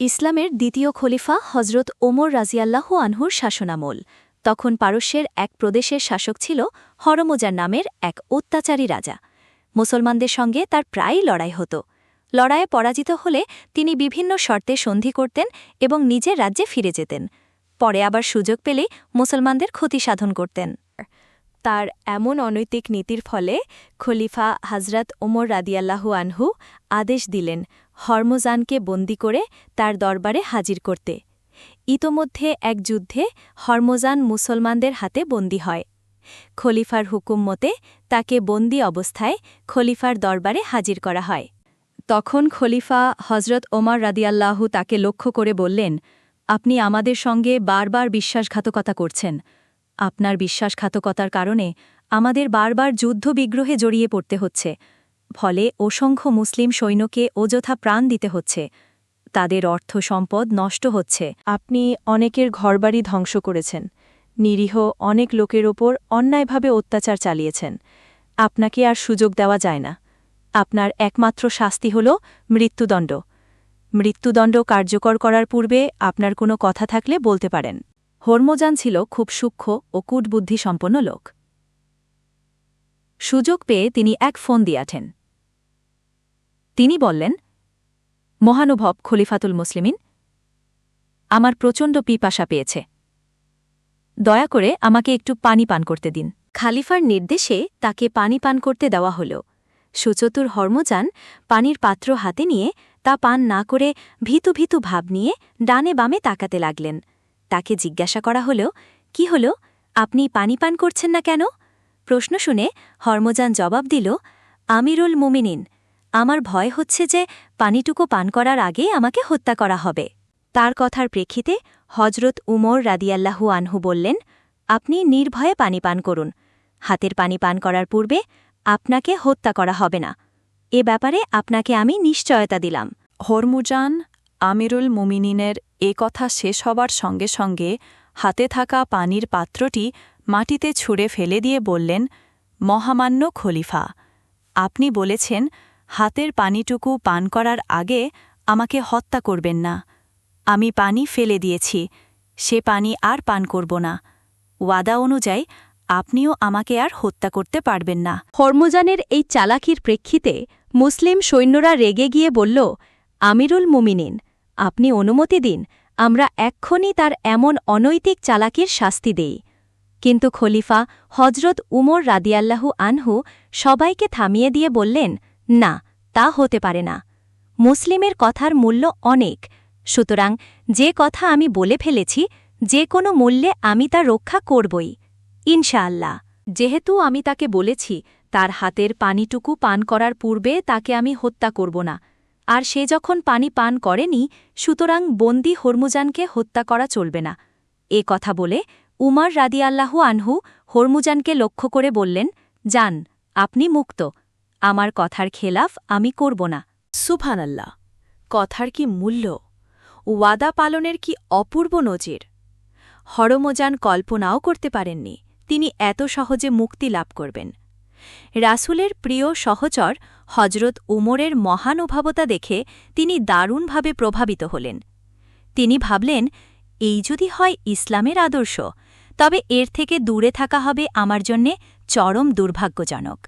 ইসলামের দ্বিতীয় খলিফা হজরত ওমর রাজিয়াল্লাহু আনহুর শাসনামল। তখন পারস্যের এক প্রদেশের শাসক ছিল হরমোজার নামের এক অত্যাচারী রাজা। মুসলমানদের সঙ্গে তার প্রায়ই লড়াই হতো। লড়াইয়ে পরাজিত হলে তিনি বিভিন্ন শর্তে সন্ধি করতেন এবং নিজের রাজ্যে ফিরে যেতেন। পরে আবার সুযোগ পেলে মুসলমানদের ক্ষতি সাধন করতেন। তার এমন অনৈতিক নীতির ফলে খলিফা হজরত ওমর রাদিয়াল্লাহু আনহু আদেশ দিলেন হরমোজানকে বন্দি করে তার দরবারে হাজির করতে। ইতোমধ্যে এক যুদ্ধে হরমোজান মুসলমানদের হাতে বন্দী হয়। খলিফার হুকুম মতে তাকে বন্দি অবস্থায় খলিফার দরবারে হাজির করা হয়। তখন খলিফা হজরত ওমর রাদিয়াল্লাহু তাকে লক্ষ্য করে বললেন, আপনি আমাদের সঙ্গে বারবার বিশ্বাসঘাতকতা করছেন। আপনার বিশ্বাসঘাতকতার কারণে আমাদের বারবার যুদ্ধবিগ্রহে জড়িয়ে পড়তে হচ্ছে। ফলে অসংখ্য মুসলিম সৈন্যকে অযথা প্রাণ দিতে হচ্ছে। তাদের অর্থ সম্পদ নষ্ট হচ্ছে। আপনি অনেকের ঘরবাড়ি ধ্বংস করেছেন। নিরীহ অনেক লোকের ওপর অন্যায়ভাবে অত্যাচার চালিয়েছেন। আপনাকে আর সুযোগ দেওয়া যায় না। আপনার একমাত্র শাস্তি হল মৃত্যুদণ্ড। মৃত্যুদণ্ড কার্যকর করার পূর্বে আপনার কোনো কথা থাকলে বলতে পারেন। হর্মজান ছিল খুব সূক্ষ্ম ও কূটবুদ্ধিসম্পন্ন লোক। সুযোগ পেয়ে তিনি এক ফোন দিয়াছেন তিনি বললেন, মহানুভব খলিফাতুল মুসলিমিন, আমার প্রচণ্ড পিপাসা পেয়েছে। দয়া করে আমাকে একটু পানি পান করতে দিন। খালিফার নির্দেশে তাকে পানি পান করতে দেওয়া হল। সুচতুর হর্মজান পানির পাত্র হাতে নিয়ে তা পান না করে ভীতু ভীতু ভাব নিয়ে ডানে বামে তাকাতে লাগলেন। তাকে জিজ্ঞাসা করা হল, কি হল? আপনি পানি পান করছেন না কেন? প্রশ্ন শুনে হরমজান জবাব দিল, আমিরুল মুমিনিন। আমার ভয় হচ্ছে যে পানিটুকু পান করার আগেই আমাকে হত্যা করা হবে। তার কথার প্রেক্ষিতে হজরত উমর রাদিয়াল্লাহু আনহু বললেন, আপনি নির্ভয়ে পানি পান করুন। হাতের পানি পান করার পূর্বে আপনাকে হত্যা করা হবে না। এ ব্যাপারে আপনাকে আমি নিশ্চয়তা দিলাম। হরমুজান আমিরুল মুমিনিনের এ কথা শেষ হবার সঙ্গে সঙ্গে হাতে থাকা পানির পাত্রটি মাটিতে ছুঁড়ে ফেলে দিয়ে বললেন, মহামান্য খলিফা, আপনি বলেছেন হাতের পানিটুকু পান করার আগে আমাকে হত্যা করবেন না। আমি পানি ফেলে দিয়েছি, সে পানি আর পান করব না। ওয়াদা অনুযায়ী আপনিও আমাকে আর হত্যা করতে পারবেন না। হরমজানের এই চালাকির প্রেক্ষিতে মুসলিম সৈন্যরা রেগে গিয়ে বলল, আমিরুল মুমিনিন, আপনি অনুমতি দিন, আমরা এক্ষণই তার এমন অনৈতিক চালাকির শাস্তি দেই। কিন্তু খলিফা হজরত উমর রাদিয়াল্লাহু আনহু সবাইকে থামিয়ে দিয়ে বললেন না, তা হতে পারে না। মুসলিমের কথার মূল্য অনেক। সুতরাং যে কথা আমি বলে ফেলেছি, যে কোনো মূল্যে আমি তা রক্ষা করবই, ইনশাআল্লাহ। যেহেতু আমি তাকে বলেছি, তার হাতের পানিটুকু পান করার পূর্বে তাকে আমি হত্যা করব না। আর সে যখন পানি পান করেনি, সুতরাং বন্দি হরমুজানকে হত্যা করা চলবে না। এ কথা বলে উমার রাদিয়াল্লাহু আনহু হরমুজানকে লক্ষ্য করে বললেন, যান, আপনি মুক্ত। আমার কথার খেলাফ আমি করব না। সুফানাল্লাহ কথার কি মূল্য? ওয়াদা পালনের কি অপূর্ব নজির? হরমোজান কল্পনাও করতে পারেননি, তিনি এত সহজে মুক্তি লাভ করবেন। রাসুলের প্রিয় সহচর হজরত উমরের মহানুভবতা দেখে তিনি দারুণভাবে প্রভাবিত হলেন। তিনি ভাবলেন, এই যদি হয় ইসলামের আদর্শ, তবে এর থেকে দূরে থাকা হবে আমার জন্যে চরম দুর্ভাগ্যজনক।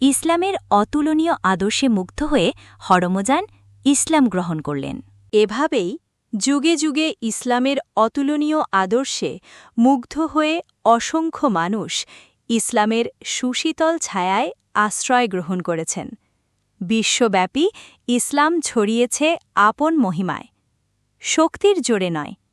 ইসলামের অতুলনীয় আদর্শে মুগ্ধ হয়ে হরমজান ইসলাম গ্রহণ করলেন। এভাবেই যুগে যুগে ইসলামের অতুলনীয় আদর্শে মুগ্ধ হয়ে অসংখ্য মানুষ ইসলামের সুশীতল ছায়ায় আশ্রয় গ্রহণ করেছেন। বিশ্বব্যাপী ইসলাম ছড়িয়েছে আপন মহিমায়, শক্তির জোরে নয়।